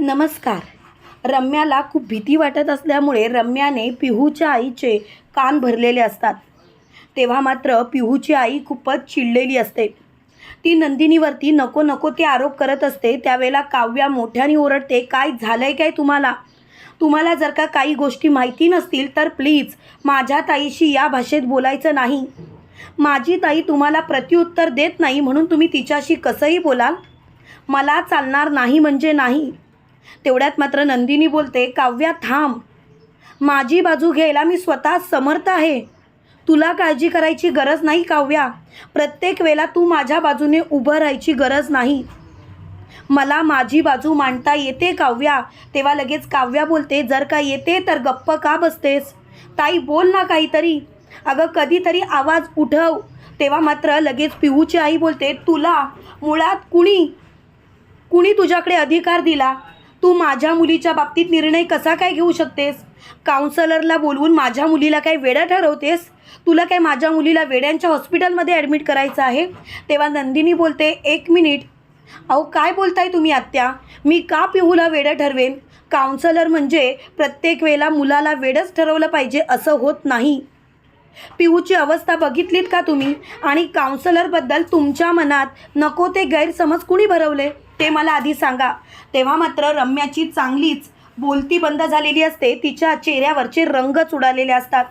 नमस्कार. रम्याला खूप भीती वाटत असल्यामुळे रम्याने पिहूच्या आईचे कान भरलेले असतात. तेव्हा मात्र पिहूची आई खूपच चिडलेली असते. ती नंदिनीवरती नको नको ते आरोप करत असते त्यावेळेला काव्या मोठ्याने ओरडते काय झालंय काय तुम्हाला? तुम्हाला जर का काही गोष्टी माहिती नसतील तर प्लीज माझ्या ताईशी या भाषेत बोलायचं नाही. माझी ताई तुम्हाला प्रत्युत्तर देत नाही म्हणून तुम्ही तिच्याशी कसंही बोलाल. मला चालणार नाही म्हणजे नाही. तेवढ्यात मात्र नंदिनी बोलते काव्या थांब. माझी बाजू घ्यायला मी स्वतः समर्थ आहे. तुला काळजी करायची गरज नाही काव्या. प्रत्येक वेळेला तू माझ्या बाजूने उभं राहायची गरज नाही. मला माझी बाजू मांडता येते काव्या. तेव्हा लगेच काव्या बोलते जर का येते तर गप्प का बसतेस? ताई बोल ना काहीतरी. अगं कधीतरी आवाज उठव. तेव्हा मात्र लगेच पिहूची आई बोलते तुला मुळात कुणी कुणी तुझ्याकडे अधिकार दिला? तू माझ्या मुलीच्या बाबतीत निर्णय कसा काय घेऊ शकतेस? काउन्सलरला बोलवून माझ्या मुलीला काय वेडं ठरवतेस? तुला काय माझ्या मुलीला वेड्यांच्या हॉस्पिटलमध्ये ॲडमिट करायचं आहे? तेव्हा नंदिनी बोलते एक मिनिट अहो काय बोलताय तुम्ही आत्या? मी का पिहूला वेडं ठरवेन? काउन्सलर म्हणजे प्रत्येक वेळेला मुलाला वेडच ठरवलं पाहिजे असं होत नाही. पिऊची अवस्था बघितलीत का तुम्ही? आणि काउन्सलरबद्दल तुमच्या मनात नको ते गैरसमज कुणी भरवले? ते मला आधी सांगा. तेव्हा मात्र रम्याची चांगलीच बोलती बंद झालेली असते. तिच्या चेहऱ्यावरचे रंगच उडालेले असतात.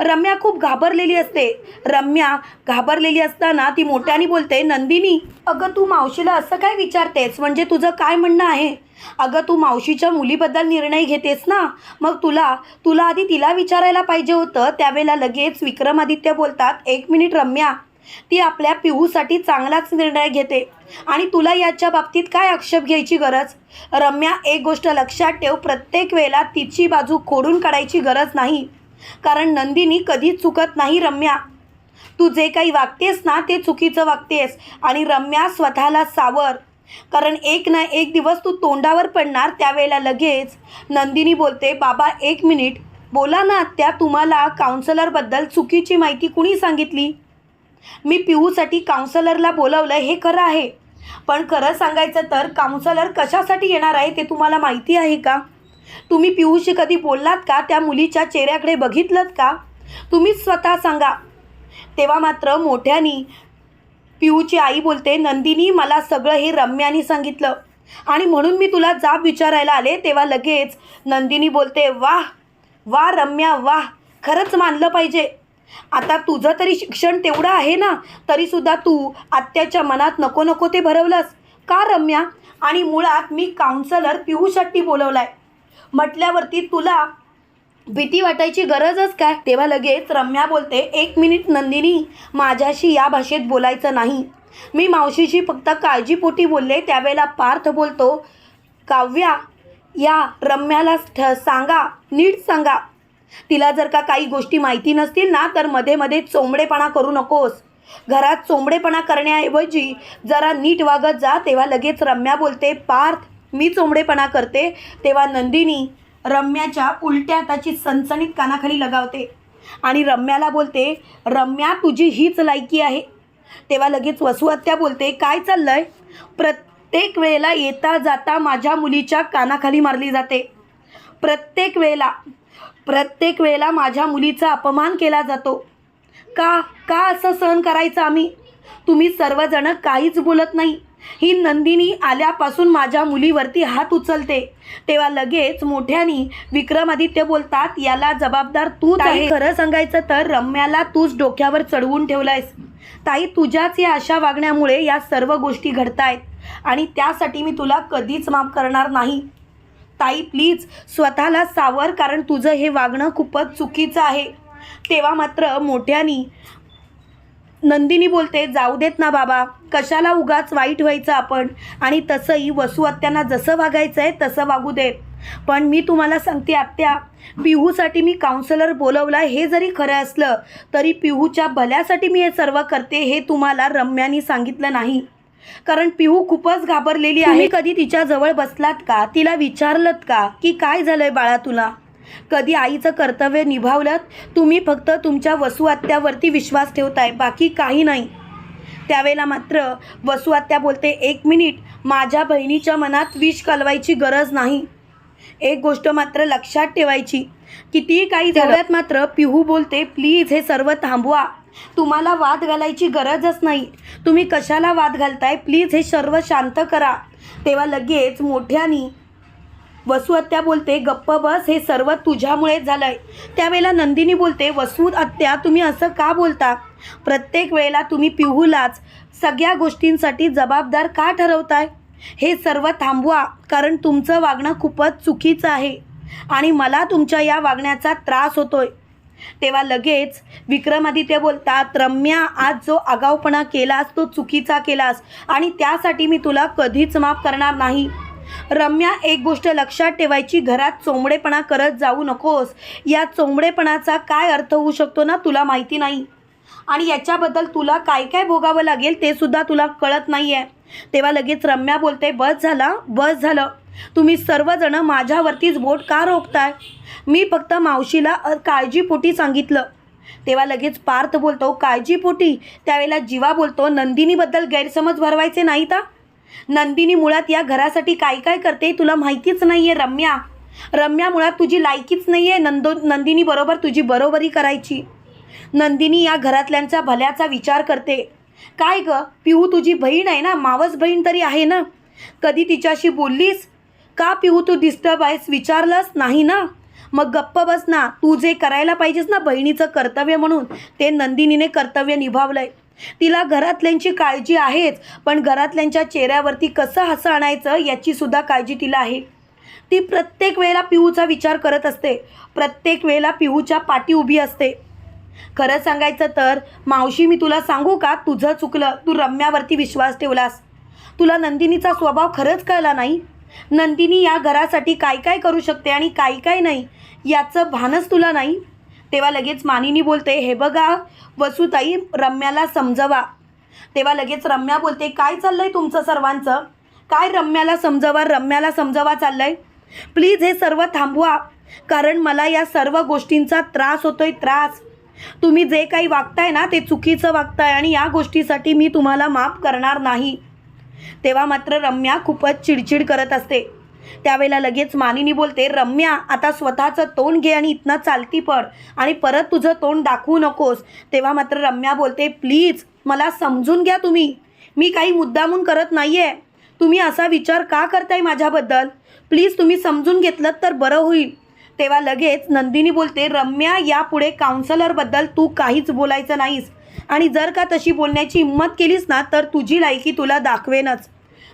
रम्या खूप घाबरलेली असते. रम्या घाबरलेली असताना ती मोठ्याने बोलते नंदिनी अगं तू मावशीला असं काय विचारतेस? म्हणजे तुझं काय म्हणणं आहे? अगं तू मावशीच्या मुलीबद्दल निर्णय घेतेस ना? मग तुला तुला आधी तिला विचारायला पाहिजे होतं. त्यावेळेला लगेच विक्रमादित्य बोलतात एक मिनिट रम्या ती आपल्या पिहूसाठी चांगलाच निर्णय घेते. आणि तुला याच्या बाबतीत काय आक्षेप घ्यायची गरज? रम्या एक गोष्ट लक्षात ठेव प्रत्येक वेळेला तिची बाजू खोडून काढायची गरज नाही. कारण नंदिनी कधीच चुकत नाही रम्या. तू जे काही वागतेस ना ते चुकीचं वागतेस आणि रम्या स्वतःला सावर. कारण एक ना एक दिवस तू तोंडावर पडणार त्यावेळेला लगेच. नंदिनी बोलते बाबा एक मिनिट. बोला ना त्या तुम्हाला काउन्सलरबद्दल चुकीची माहिती कुणी सांगितली? मी पिहूसाठी काउन्सलरला बोलवलं हे खरं आहे. पण खरं सांगायचं तर काउन्सलर कशासाठी येणार आहे ते तुम्हाला माहिती आहे का? तुम्ही पिहूशी कधी बोललात का? त्या मुलीच्या चेहऱ्याकडे बघितलं का? तुम्हीच स्वतः सांगा. तेव्हा मात्र मोठ्यानी पिऊची आई बोलते नंदिनी मला सगळं हे रम्याने सांगितलं. आणि म्हणून मी तुला जाब विचारायला आले. तेव्हा लगेच नंदिनी बोलते वाह वा रम्या वाह. खरंच मानलं पाहिजे. आता तुझं तरी शिक्षण तेवढं आहे ना तरीसुद्धा तू आत्याच्या मनात नको नको ते भरवलंस. का रम्या? आणि मुळात मी काउन्सलर पिहूसाठी बोलवलाय. म्हटल्यावरती तुला भीती वाटायची गरजच काय? तेव्हा लगेच रम्या बोलते एक मिनिट नंदिनी माझ्याशी या भाषेत बोलायचं नाही. मी मावशीशी फक्त काळजीपोटी बोलले त्यावेळेला पार्थ बोलतो काव्या या रम्याला ठ- सांगा नीट सांगा. तिला जर का काही गोष्टी माहिती नसतील ना तर मध्ये मध्ये चोंबडेपणा करू नकोस. घरात चोंबडेपणा करण्याऐवजी जरा नीट वागत जा तेव्हा लगेच रम्या बोलते पार्थ मी चोंबडेपणा करते. तेव्हा नंदिनी रम्याच्या उलट्या हाताची सणसणीत कानाखाली लगावते आणि रम्याला बोलते रम्या तुझी हीच लायकी आहे. तेव्हा लगेच वसुहत्या बोलते काय चाललंय? प्रत्येक वेळेला येता जाता माझ्या मुलीच्या कानाखाली मारली जाते. प्रत्येक वेळेला प्रत्येक वेळेला माझ्या मुलीचा अपमान केला जातो. का का असं सहन करायचं आम्ही? तुम्ही सर्वजण काहीच बोलत नाही. ही नंदिनी आल्यापासून माझ्या मुलीवरती हात उचलते. तेव्हा लगेच मोठ्यानी विक्रमादित्य बोलतात याला जबाबदार तूच आहे. खरं सांगायचं तर रम्याला तूच डोक्यावर चढवून ठेवलायस. ताई तुझ्याच या अशा वागण्यामुळे या सर्व गोष्टी घडतायत आणि त्यासाठी मी तुला कधीच माफ करणार नाही. ताई प्लीज स्वतःला सावर कारण तुझं हे वागणं खूपच चुकीचं आहे. तेव्हा मात्र मोठ्यानी नंदिनी बोलते जाऊ देत ना बाबा कशाला उगाच वाईट व्हायचं आपण? आणि तसंही वसू आत्यांना जसं वागायचं आहे तसं वागू देत पण मी तुम्हाला सांगते आत्या पिहूसाठी मी काउन्सलर बोलवला हे जरी खरं असलं तरी पिहूच्या भल्यासाठी मी हे सर्व करते हे तुम्हाला रम्यानी सांगितलं नाही. कारण पिहू खूपच घाबरलेली आहे. कधी तिच्या जवळ बसलात का? तिला विचारलत का? की काय झालंय बाळा तुला? कधी आईचं कर्तव्य निभावलं तुम्ही फक्त तुमच्या वसू आत्यावरती विश्वास ठेवताय बाकी काही नाही. त्यावेळेला मात्र वसू आत्या बोलते एक मिनिट माझ्या बहिणीच्या मनात विष कालवायची गरज नाही. एक गोष्ट मात्र लक्षात ठेवायची. कितीही काही तेवढ्यात मात्र पिहू बोलते प्लीज हे सर्व थांबवा. तुम्हाला वाद घालायची गरजच नाही. तुम्ही कशाला वाद घालताय? प्लीज हे सर्व शांत करा. तेव्हा लगेच मोठ्यानी वसुहत्या बोलते गप्प बस हे सर्व तुझ्यामुळेच झालंय. त्यावेळेला नंदिनी बोलते वसू तुम्ही असं का बोलता? प्रत्येक वेळेला तुम्ही पिहूलाच सगळ्या गोष्टींसाठी जबाबदार का ठरवताय? हे सर्व थांबवा कारण तुमचं वागणं खूपच चुकीचं आहे आणि मला तुमच्या या वागण्याचा त्रास होतोय. तेव्हा लगेच विक्रमादित्य बोलतात रम्या आज जो आगाऊपणा केलास तो चुकीचा केलास आणि त्यासाठी मी तुला कधीच माफ करणार नाही. रम्या एक गोष्ट लक्षात ठेवायची घरात चोंबडेपणा करत जाऊ नकोस. या चोंबडेपणाचा काय अर्थ होऊ शकतो ना तुला माहिती नाही. आणि याच्याबद्दल तुला काय काय भोगावं लागेल ते सुद्धा तुला कळत नाही आहे तेव्हा लगेच रम्या बोलते बस झाला बस झालं. तुम्ही सर्वजण माझ्यावरतीच बोट का रोखताय? मी फक्त मावशीला काळजीपोटी सांगितलं. तेव्हा लगेच पार्थ बोलतो काळजीपोटी? त्यावेळेला जीवा बोलतो नंदिनीबद्दल गैरसमज भरवायचे नाही का? नंदिनी मुळात या घरासाठी काय काय करते तुला माहितीच नाही आहे रम्या. रम्या मुळात तुझी लायकीच नाही आहे नंदो नंदिनी बरोबर तुझी बरोबरी करायची. नंदिनी या घरातल्यांचा भल्याचा विचार करते. काय ग? पिहू तुझी बहीण आहे ना? मावस बहीण तरी आहे ना? कधी तिच्याशी बोललीस? का पिहू तू डिस्टर्ब आहेस? विचारलंस नाही ना? मग गप्प बस ना. तू जे करायला पाहिजेस ना बहिणीचं कर्तव्य म्हणून ते नंदिनीने कर्तव्य निभावलंय. तिला घरातल्यांची काळजी आहेच पण घरातल्यांच्या चेहऱ्यावरती कसं हसं आणायचं याची सुद्धा काळजी तिला आहे. ती प्रत्येक वेळेला पिहूचा विचार करत असते. प्रत्येक वेळेला पिहूच्या पाठी उभी असते. खरं सांगायचं तर मावशी मी तुला सांगू का? तुझं चुकलं. तू रम्यावरती विश्वास ठेवलास. तुला नंदिनीचा स्वभाव खरंच कळला नाही? नंदिनी या घरासाठी काय काय करू शकते आणि काय काय नाही याचं भानच तुला नाही? तेव्हा लगेच मानिनी बोलते हे बघा वसुताई रम्याला समजवा. तेव्हा लगेच रम्या बोलते काय चाललंय तुमचं सर्वांचं? काय रम्याला समजवा रम्याला समजवा चाललंय? प्लीज हे सर्व थांबवा कारण मला या सर्व गोष्टींचा त्रास होतोय त्रास. तुम्ही जे काही वागताय ना ते चुकीचं वागताय आणि या गोष्टीसाठी मी तुम्हाला माफ करणार नाही. तेव्हा मात्र रम्या खूपच चिडचिड करत असते. त्यावेळेला लगेच मानिनी बोलते रम्या आता स्वतःचं तोंड घे आणि इथनं चालती पड आणि परत तुझं तोंड दाखवू नकोस. तेव्हा मात्र रम्या बोलते प्लीज मला समजून घ्या तुम्ही. मी काही मुद्दामून करत नाही आहे तुम्ही असा विचार का करताय माझ्याबद्दल? प्लीज तुम्ही समजून घेतलं तर बरं होईल. तेव्हा लगेच नंदिनी बोलते रम्या यापुढे काउन्सलरबद्दल तू काहीच बोलायचं नाहीस. आणि जर का तशी बोलण्याची हिंमत केलीस ना तर तुझी लायकी तुला दाखवेनच.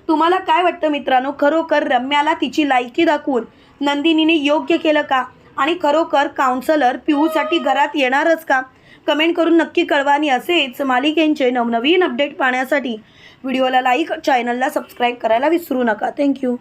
तुम्हाला काय वाटतं मित्रांनो? खरोखर रम्याला तिची लायकी दाखवून नंदिनीने योग्य केलं का? आणि खरोखर काउन्सलर पिहूसाठी घरात येणारच का? कमेंट करून नक्की कळवा आणि असेच मालिकेंचे नवनवीन अपडेट पाहण्यासाठी. व्हिडिओला लाईक चॅनलला सबस्क्राईब करायला विसरू नका. थँक्यू